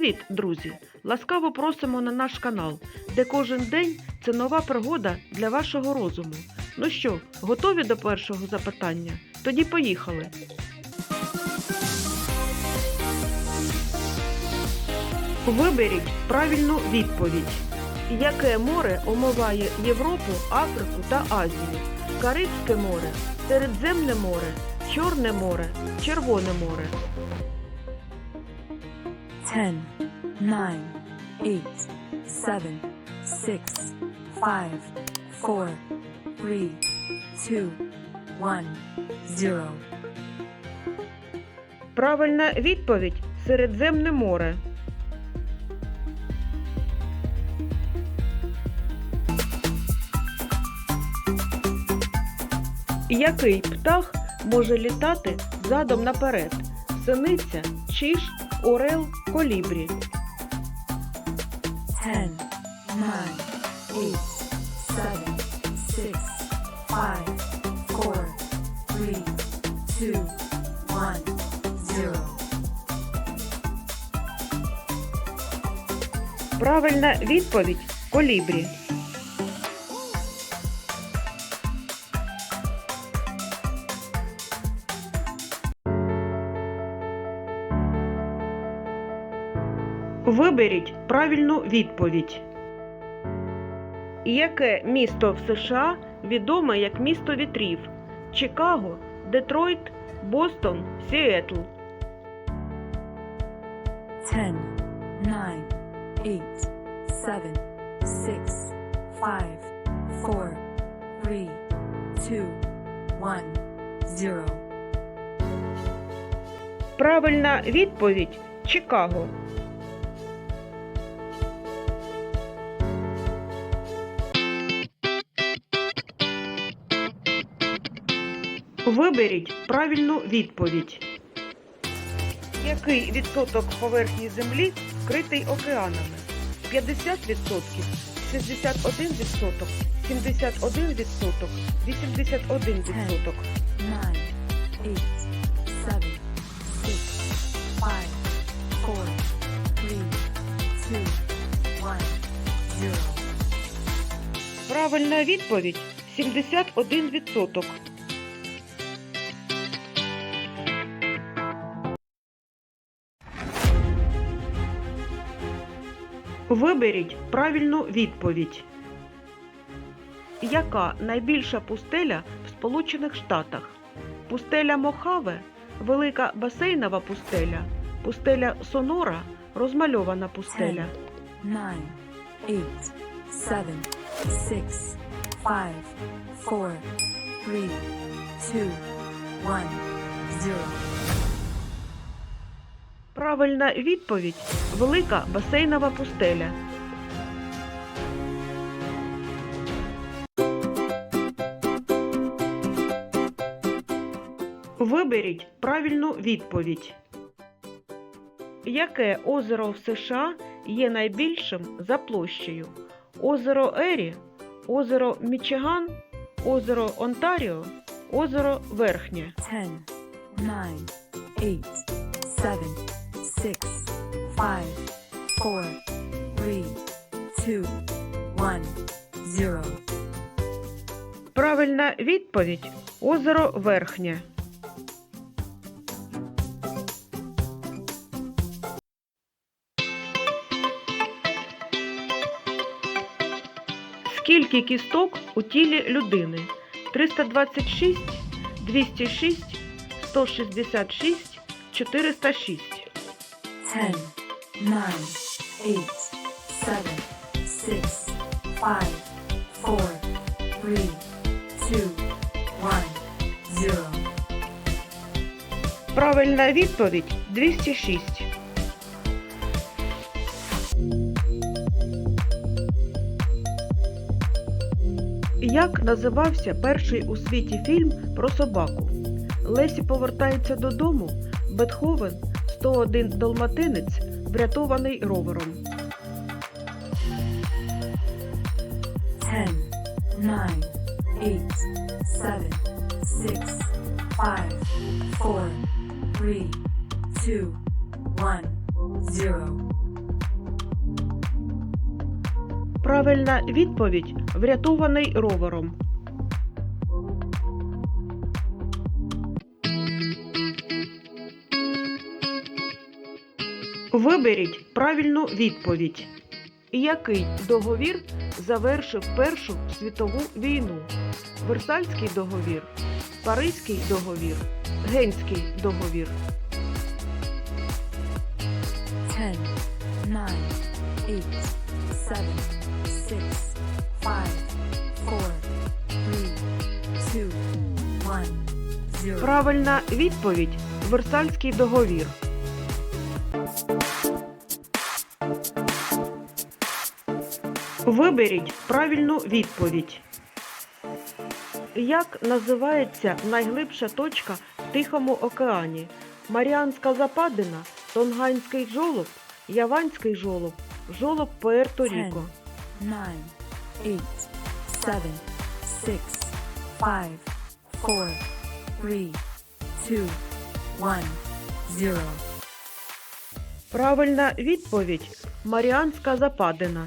Привіт, друзі! Ласкаво просимо на наш канал, де кожен день це нова пригода для вашого розуму. Ну що, готові до першого запитання? Тоді поїхали. Виберіть правильну відповідь. Яке море омиває Європу, Африку та Азію? Карибське море, Середземне море, Чорне море, Червоне море. 10, 9, 8, 7, 6, 5, 4, 3, 2, 1, 0. Правильна відповідь Середземне море. Який птах може літати задом наперед? Синиця, чиж, орел, колібрі. 10, 9, 8, 7, 6, 5, 4, 3, 2, 1, 0. Правильна відповідь колібрі. Виберіть правильну відповідь. Яке місто в США відоме як місто вітрів? Чикаго, Детройт, Бостон, Сіетл. 10, 9, 8, 7, 6, 5, 4, 3, 2, 1, 0. Правильна відповідь Чикаго. Виберіть правильну відповідь. Який відсоток поверхні Землі вкритий океанами? 50%, 61%, 71%, 81%. 9, 8, 7, 6, 5, 4, 3, 2, 1, 0. Правильна відповідь 71%. Виберіть правильну відповідь. Яка найбільша пустеля в Сполучених Штатах? Пустеля Мохаве, Велика басейнова пустеля, пустеля Сонора, розмальована пустеля. 9, 8, 7, 6, 5, 4, 3, 2, 1, 0. Правильна відповідь Велика басейнова пустеля. Виберіть правильну відповідь. Яке озеро в США є найбільшим за площею? Озеро Ері, озеро Мічиган, озеро Онтаріо, озеро Верхнє. 10, 9, 8, 7, 6, 5, 4, 3, 2, 1, 0. Правильна відповідь озеро Верхнє. Скільки кісток у тілі людини? 326, 206, 166, 406. 10, 9, 8, 7, 6, 5, 4, 3, 2, 1, 0. Правильна відповідь 206. Як називався перший у світі фільм про собаку? Лесі повертається додому. Бетховен 101 долматинець врятований ровером. 10, 9, 8, 7, 6, 5, 4, 3, 2, 1, 0. Правильна відповідь врятований ровером. Виберіть правильну відповідь. Який договір завершив Першу світову війну? Версальський договір, Паризький договір, Генський договір. 10, 9, 8, 7, 6, 5, 4, 3, 2, 1, 0. Правильна відповідь Версальський договір. Виберіть правильну відповідь. Як називається найглибша точка в Тихому океані? Маріанська Западина, Тонганський жолоб, Яванський жолоб, жолоб Пуерто-Ріко. 9, 8, 7, 6, 5, 4, 3, 2, 1, 0. Правильна відповідь Маріанська Западина.